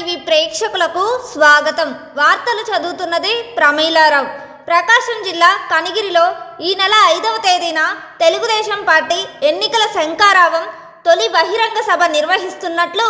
TV ప్రేక్షకులకు స్వాగతం. వార్తలు చదువుతున్నది ప్రమీలారావు. ప్రకాశం జిల్లా కనిగిరిలో ఈ నెల ఐదవ తేదీన తెలుగుదేశం పార్టీ ఎన్నికల శంకారావం తొలి బహిరంగ సభ నిర్వహిస్తున్నట్లు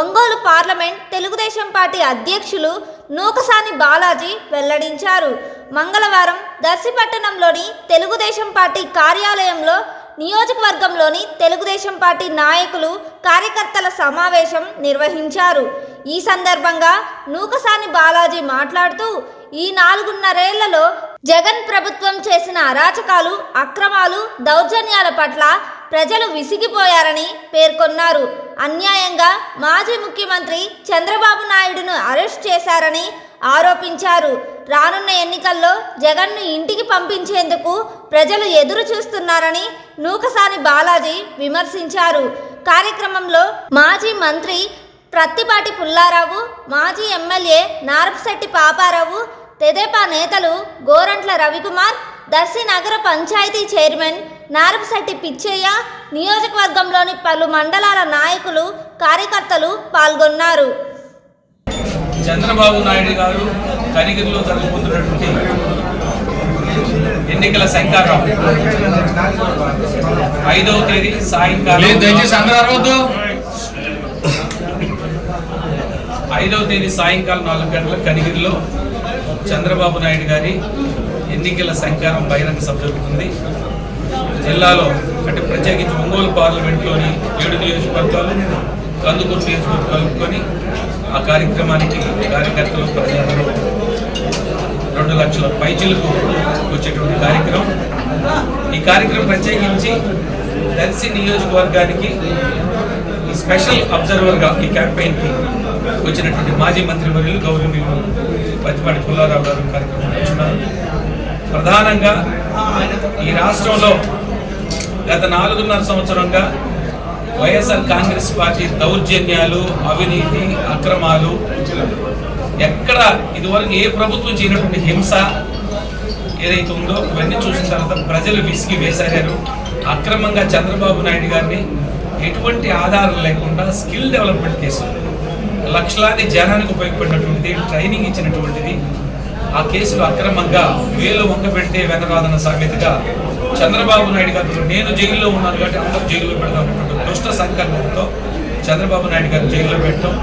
ఒంగోలు పార్లమెంట్ తెలుగుదేశం పార్టీ అధ్యక్షులు నూకసాని బాలాజీ వెల్లడించారు. మంగళవారం దర్శిపట్టణంలోని తెలుగుదేశం పార్టీ కార్యాలయంలో నియోజకవర్గంలోని తెలుగుదేశం పార్టీ నాయకులు కార్యకర్తల సమావేశం నిర్వహించారు. ఈ సందర్భంగా నూకసాని బాలాజీ మాట్లాడుతూ ఈ నాలుగున్నరేళ్ళలో జగన్ ప్రభుత్వం చేసిన అరాచకాలు అక్రమాలు దౌర్జన్యాల పట్ల ప్రజలు విసిగిపోయారని పేర్కొన్నారు. అన్యాయంగా మాజీ ముఖ్యమంత్రి చంద్రబాబు నాయుడును అరెస్ట్ చేశారని ఆరోపించారు. రానున్న ఎన్నికల్లో జగన్ను ఇంటికి పంపించేందుకు ప్రజలు ఎదురు చూస్తున్నారని నూకసాని బాలాజీ విమర్శించారు. కార్యక్రమంలో మాజీ మంత్రి ప్రత్తిపాటి పుల్లారావు మాజీ ఎమ్మెల్యే నారపశెట్టి పాపారావు తెదేపా నేతలు గోరంట్ల రవికుమార్ దర్శి నగర పంచాయతీ చైర్మన్ నారపశెట్టి పిచ్చయ్య నియోజకవర్గంలోని పలు మండలాల నాయకులు కార్యకర్తలు పాల్గొన్నారు. చంద్రబాబు నాయుడు గారు కనిగిరిలో జరుగుతున్నటువంటి ఎన్నికల శంకారం ఐదవ తేదీ సాయంకాలం. ఐదవ తేదీ సాయంకాలం నాలుగు గంటల కనిగిరిలో చంద్రబాబు నాయుడు గారి ఎన్నికల సంకారం బహిరంగ సభ జరుగుతుంది. జిల్లాలో అంటే ప్రత్యేకించి ఒంగోలు పార్లమెంట్లోని ఏడు నియోజకవర్గాలు కందుకూరు నియోజకవర్గం కలుపుకొని ఆ కార్యక్రమానికి కార్యకర్తలు ప్రజలందరూ రెండు లక్షల పైచిలకు వచ్చేటువంటి కార్యక్రమం. ఈ కార్యక్రమం ప్రత్యేకించి దర్శి నియోజకవర్గానికి స్పెషల్ అబ్జర్వర్గా ఈ క్యాంపెయిన్కి వచ్చినటువంటి మాజీ మంత్రి వర్యులు గౌరవనీయులు పత్తిపాటి పుల్లారావు గారు కార్యక్రమం ప్రధానంగా ఈ రాష్ట్రంలో గత నాలుగున్నర సంవత్సరంగా వైఎస్ఆర్ కాంగ్రెస్ పార్టీ దౌర్జన్యాలు అవినీతి అక్రమాలు ఎక్కడ ఇదివరకు ఏ ప్రభుత్వం చేయనటువంటి హింస ఏదైతే ఉందో ఇవన్నీ చూసిన తర్వాత ప్రజలు విసిగి వేసారు అక్రమంగా చంద్రబాబు నాయుడు గారిని ఎటువంటి ఆధారం లేకుండా స్కిల్ డెవలప్మెంట్ కేసు. లక్షలాది జనానికి ఉపయోగపడినటువంటిది ట్రైనింగ్ ఇచ్చినటువంటిది ఆ కేసులో అక్రమంగా వేలు వంక పెడితే వెనరాదన్న సామెతగా చంద్రబాబు నాయుడు గారు నేను జైల్లో ఉన్నాను కాబట్టి అందరూ జైల్లో పెడదామన్నటువంటి దుష్ట సంకల్పంతో చంద్రబాబు నాయుడు గారు జైల్లో పెట్టడం.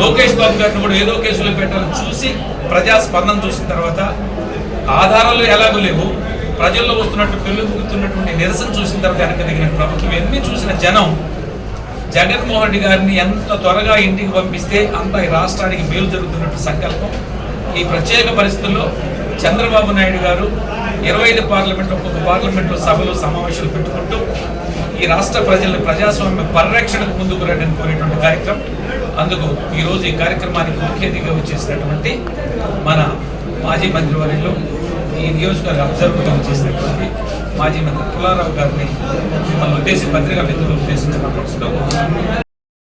లోకేష్ బాబు గారిని కూడా ఏదో కేసులో పెట్టాలని చూసి ప్రజా స్పందన చూసిన తర్వాత ఆధారాలు ఎలాగో లేవు. ప్రజల్లో వస్తున్నట్టు పెరుగుతున్నటువంటి నిరసన చూసిన తర్వాత వెనక దిగిన ప్రభుత్వం ఎన్ని చూసిన జనం జగన్మోహన్ రెడ్డి గారిని ఎంత త్వరగా ఇంటికి పంపిస్తే అంత ఈ రాష్ట్రానికి మేలు జరుగుతున్నట్టు సంకల్పం. ఈ ప్రత్యేక పరిస్థితుల్లో చంద్రబాబు నాయుడు గారు ఇరవై ఐదు పార్లమెంట్ ఒక్కొక్క పార్లమెంట్లో సభలు సమావేశాలు పెట్టుకుంటూ ఈ రాష్ట్ర ప్రజల్ని ప్రజాస్వామ్య పరిరక్షణకు ముందుకు రండి కోరేటువంటి కార్యక్రమం. అందుకు ఈరోజు ఈ కార్యక్రమానికి ముఖ్య అతిథిగా వచ్చేసినటువంటి మన మాజీ మంత్రివర్యులు ఈ నియోజకవర్గ అబ్జర్వర్గా చేసినటువంటి మాజీ మంత్రి పుల్లారావు గారిని మిమ్మల్ని ఉద్దేశించి పత్రికా మిత్రులు ఉద్దేశించిన